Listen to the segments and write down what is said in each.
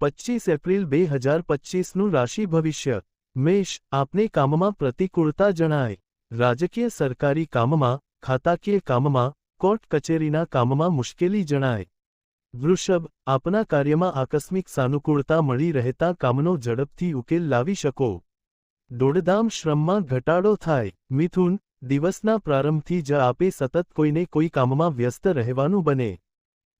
પચીસ એપ્રિલ બે હજાર પચીસનું રાશિ ભવિષ્ય. મેષ, આપને કામમાં પ્રતિકૂળતા જણાય. રાજકીય સરકારી કામમાં, ખાતાકીય કામમાં, કોર્ટ કચેરીના કામમાં મુશ્કેલી જણાય. વૃષભ, આપના કાર્યમાં આકસ્મિક સાનુકૂળતા મળી રહેતા કામનો ઝડપથી ઉકેલ લાવી શકો. દોડધામ શ્રમમાં ઘટાડો થાય. મિથુન, દિવસના પ્રારંભથી જ આપે સતત કોઈને કોઈ કામમાં વ્યસ્ત રહેવાનું બને.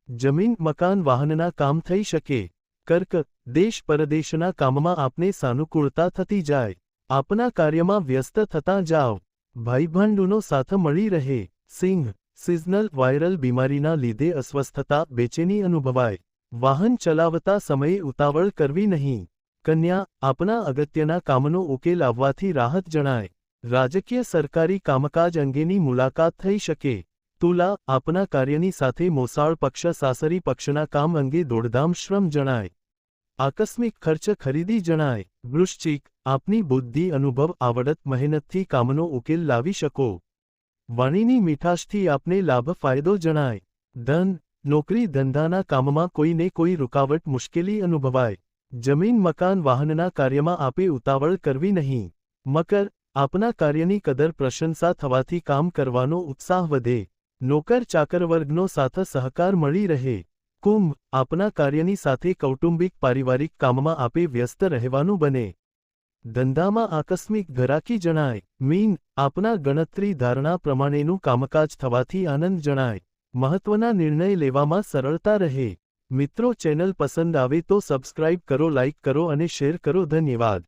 જમીન, મકાન, વાહનના કામ થઈ શકે. કર્ક, દેશ પરદેશના કામમાં આપને સાનુકૂળતા થતી જાય. આપના કાર્યમાં વ્યસ્ત થતાં જાઓ. ભાઈભાંડુનો સાથ મળી રહે. સિંહ, સિઝનલ વાયરલ બીમારીના લીધે અસ્વસ્થતા બેચેની અનુભવાય. વાહન ચલાવતા સમયે ઉતાવળ કરવી નહીં. કન્યા, આપના અગત્યના કામનો ઉકેલ આવવાથી રાહત જણાય. રાજકીય સરકારી કામકાજ અંગેની મુલાકાત થઈ શકે. તુલા, આપના કાર્યની સાથે મોસાળ પક્ષ, સાસરી પક્ષના કામ અંગે દોડધામ શ્રમ જણાય. આકસ્મિક ખર્ચ ખરીદી જણાય. વૃશ્ચિક, આપની બુદ્ધિ, અનુભવ, આવડત, મહેનતથી કામનો ઉકેલ લાવી શકો. વાણીની મીઠાશથી આપને લાભ, ફાયદો જણાય. ધન, નોકરી ધંધાના કામમાં કોઈને કોઈ રૂકાવટ મુશ્કેલી અનુભવાય. જમીન, મકાન, વાહનના કાર્યમાં આપે ઉતાવળ કરવી નહીં. મકર, આપના કાર્યની કદર પ્રશંસા થવાથી કામ કરવાનો ઉત્સાહ વધે. નોકર ચાકર વર્ગનો સાથ સહકાર મળી રહે. કુંભ આપના કાર્યની સાથે કૌટુંબિક પારિવારિક કામમાં આપે વ્યસ્ત રહેવાનું બને. ધંધામાં આકસ્મિક ઘરાકી જણાય. મીન, આપના ગણતરી ધારણા પ્રમાણેનું કામકાજ થવાથી આનંદ જણાય. મહત્વના નિર્ણય લેવામાં સરળતા રહે. મિત્રો ચેનલ પસંદ આવે તો સબસ્ક્રાઇબ કરો, લાઇક કરો અને શેર કરો. ધન્યવાદ.